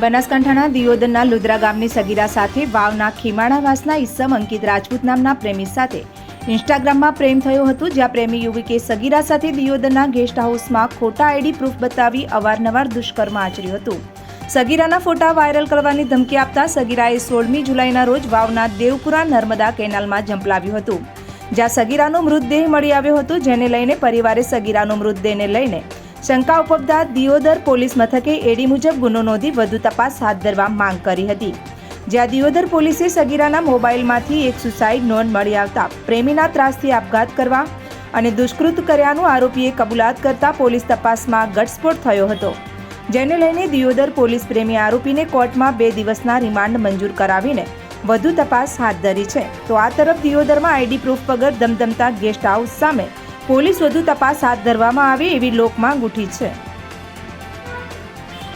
બનાસકાંઠાના દિયોદરના લુદ્રા ગામની સગીરા સાથે વાવના ખીમાણાવાસના ઈસમ અંકિત રાજપૂત નામના પ્રેમી સાથે ઇન્સ્ટાગ્રામમાં પ્રેમ થયો હતો, જ્યાં પ્રેમી યુવકે સગીરા સાથે દિયોદરના ગેસ્ટ હાઉસમાં ખોટા આઈડી પ્રૂફ બતાવી અવારનવાર દુષ્કર્મ આચર્યું હતું. સગીરાના ફોટા વાયરલ કરવાની ધમકી આપતા સગીરાએ સોળમી જુલાઈના રોજ વાવના દેવપુરા નર્મદા કેનાલમાં ઝંપલાવ્યું હતું, જ્યાં સગીરાનો મૃતદેહ મળી આવ્યો હતો, જેને લઈને પરિવારે સગીરાનો મૃતદેહને લઈને શંકા ઉપજતા દિયોદર પોલીસ મથકે એડી મુજબ ગુનો નોંધી વધુ તપાસ હાથ ધરવા માંગ કરી હતી. જ્યાં દિયોદર પોલીસે સગીરાના મોબાઈલમાંથી એક સુસાઇડ નોંધ મળી આવતા પ્રેમીના ત્રાસથી આપઘાત કરવા અને દુષ્કૃત કર્યાનું આરોપીએ કબૂલાત કરતા પોલીસ તપાસમાં ઘટસ્ફોટ થયો હતો. જેને લઈને દિયોદર પોલીસ પ્રેમી આરોપીને કોર્ટમાં બે દિવસના રિમાન્ડ મંજૂર કરાવીને વધુ તપાસ હાથ ધરી છે. તો આ તરફ દિયોદરમાં આઈડી પ્રૂફ વગર ધમધમતા ગેસ્ટ હાઉસ સામે પોલીસ વધુ તપાસ હાથ ધરવામાં આવે એવી લોકમાં ગુઠી છે.